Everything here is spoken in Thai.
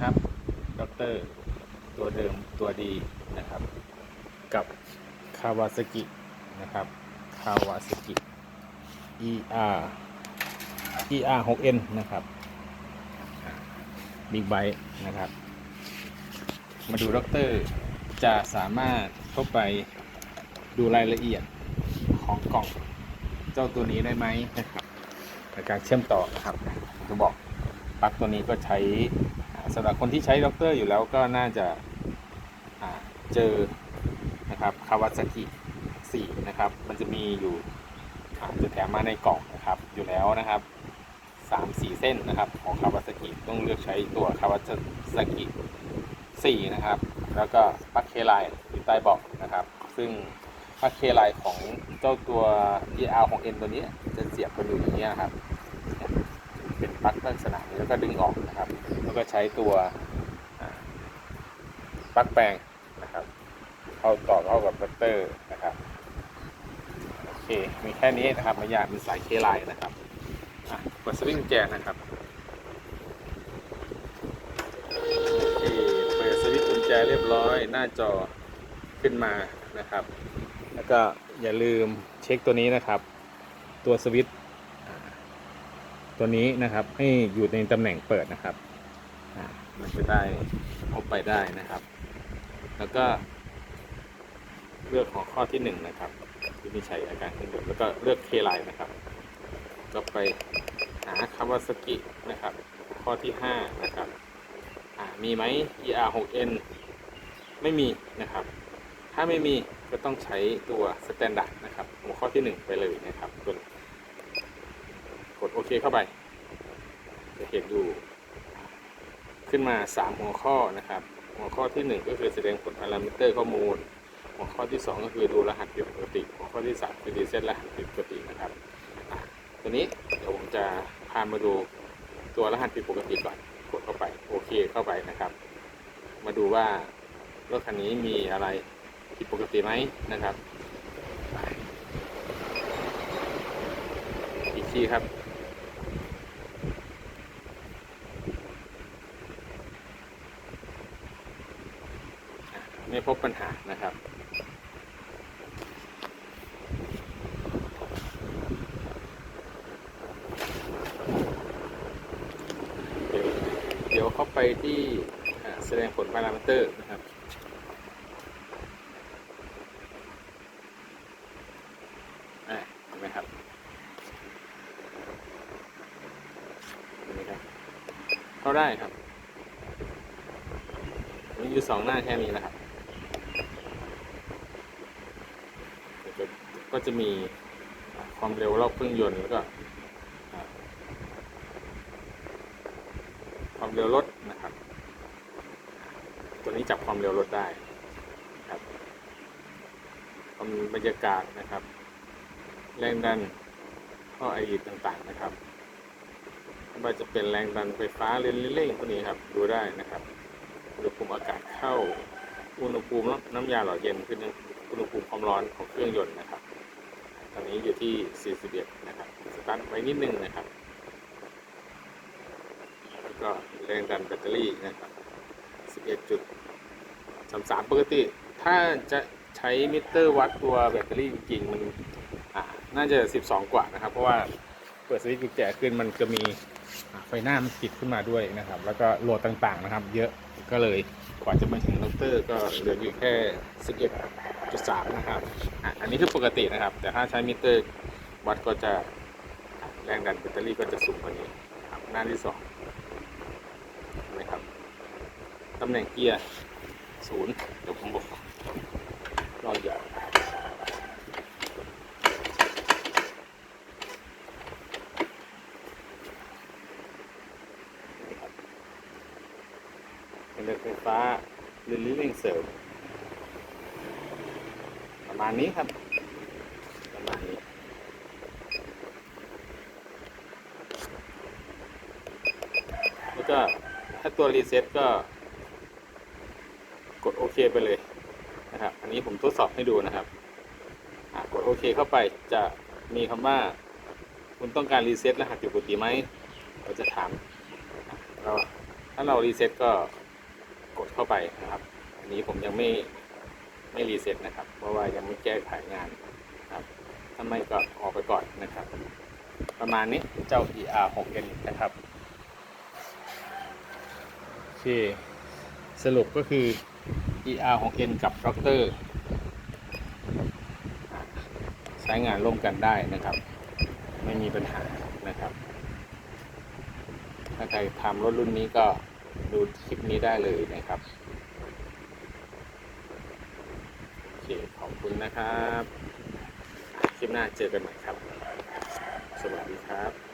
ครับด็อกเตอร์ตัวเดิมตัวดีนะครับ กับคาวาซากินะครับคาวาซากิ ER ER 6N นะครับบิ๊กไบค์นะครับ มาดูด็อกเตอร์จะสามารถเข้าไปดูรายละเอียดของกล่องเจ้าตัวนี้ได้ไหมนะครับในการเชื่อมต่อนะครับจะบอกปลั๊กตัวนี้ก็ใช้ำหรับคนที่ใช้ด็อกเตอร์อยู่แล้วก็น่าจะาเจอนะครับคาวาซากิ4นะครับ มันจะมีอยู่จะแถมมาในกล่องนะครับอยู่แล้วนะครับสามสี่เส้นนะครับของคาวาซากิต้องเลือกใช้ตัวคาวาซากิ4นะครับ แล้วก็ปลั๊กเคไลน์อยู่ใต้เบาะนะครับ ซึ่งปลั๊กเคไลน์ของเจ้าตัว ER ของ N ตัวนี้จะเสียบกันอยู่อย่างนี้ยนครับ เป็นปลั๊กลักษณะนี้แล้วก็ดึงออกนะครับ แล้วก็ใช้ตัวปลั๊กแปลงนะครับ เข้าต่อเข้ากับแบตเตอร์นะครับโอเคมีแค่นี้นะครับไม่ยากมีสายเคไลน์นะครับกดสวิตช์กุญแจนะครับโอเคเปิดสวิตช์กุญแจเรียบร้อยหน้าจอขึ้นมานะครับ แล้วก็อย่าลืมเช็คตัวนี้นะครับ ตัวสวิตช์ ตัวนี้นะครับ ให้อยู่ในตำแหน่งเปิดนะครับมันจะได้เอาไปได้นะครับ แล้วก็ เลือกหัวข้อที่หนึ่งนะครับวินิจฉัยอาการเครื่องยนต์แล้วก็เลือกเคไลน์นะครับ ก็ไปหาคาวาสกินะครับ ข้อที่ห้านะครับมีไหม ER 6N ไม่มีนะครับ ถ้าไม่มีก็ต้องใช้ตัว Standard นะครับ หัวข้อที่ 1 ไปเลยนะครับกด กดโอเคเข้าไปจะเห็นอยู่ขึ้นมา 3 หัวข้อนะครับ หัวข้อที่ 1 ก็คือแสดงผลพารามิเตอร์ข้อมูล หัวข้อที่ 2 ก็คือดูรหัสผิดปกติ หัวข้อที่ 3 คือดีเซตรหัสผิดปกตินะครับตัวนี้เดี๋ยวผมจะพามาดูตัวรหัสผิดปกติก่อนกดเข้าไปโอเคเข้าไปนะครับ มาดูว่ารถคันนี้มีอะไรผิดปกติไหมนะครับอีกทีครับ ไม่พบปัญหานะครับ เดี๋ยวเดี๋ยวเข้าไปที่แสดงผลพารามิเตอร์นะครับอ่เห็นไหมครับนไหมครับ เข้าได้ครับมีอยู่สองหน้าแค่นี้นะครับเดี๋ยวจะ ก็จะมีความเร็วรอบเครื่องยนต์แล้วก็ความเร็วรถนะครับ ตัวนี้จับความเร็วรถได้ครับความบรรยากาศนะครับ แรงดันข้อไอต่างๆนะครับไม่ว่าจะเป็นแรงดันไฟฟ้าเร่งเร่งพวกนี้ครับ ดูได้นะครับ อุณหภูมิอากาศเข้า อุณหภูมิน้ำยาหล่อเย็นขึ้นอุณหภูมิความร้อนของเครื่องยนต์นะครับ อนนี้อยู่ที่ 41 นะครับสตาร์ทไว้นิดนึงนะครับ แล้วก็แรงดันแบตเตอรี่นะครับ 11จุด33ปกติ ถ้าจะใช้มิเตอร์วัดตัวแบตเตอรี่จริงมันอ่าน่าจะ 12 กว่านะครับ เพราะว่าเปิดสวิตช์กุญแจขึ้นมันจะมีไฟหน้ามันติดขึ้นมาด้วยนะครับ แล้วก็โหลดต่างๆนะครับ เยอะก็เลยกว่าจะมาถึงดอเตอร์ก็เหลืออยู่แค่ 11.3นะครับอะอันนี้คือปกตินะครับ แต่ถ้าใช้มิเตอร์วัดก็จะแรงดันแบตเตอรี่ก็จะสูงกว่านี้ครับหน้าที่สองนไหมครับตำแหน่งเกียร์ศูนย์เดี๋ยวผมบอกลองอย่าเป็นไฟฟ้าหรือเร่งเสริม ประมาณนี้ครับ ประมาณนี้ แล้วก็ถ้าตัวรีเซ็ตก็ กดโอเคไปเลยนะครับ อันนี้ผมทดสอบให้ดูนะครับกดโอเคเข้าไปจะมีคำว่า คุณต้องการรีเซ็ตรหัสผิดปกติไหมเราจะถามเราถ้าเรารีเซ็ตก็กดเข้าไปนะครับ อันนี้ผมยังไม่ ไม่รีเซ็ตนะครับ เพราะว่ายังไม่แก้ไขงานครับถ้าไมก็ออกไปก่อนนะครับ ประมาณนี้เจ้า ER 6 N นะครับโอเคสรุปก็คือ ER 6 N กับด็อกเตอร์ใช้งานร่วมกันได้นะครับ ไม่มีปัญหานะครับ ถ้าใครทำรถรุ่นนี้ก็ดูคลิปนี้ได้เลยนะครับ โอ เคขอบคุณนะครับ คลิปหน้าเจอกันใหม่ครับ สวัสดีครับ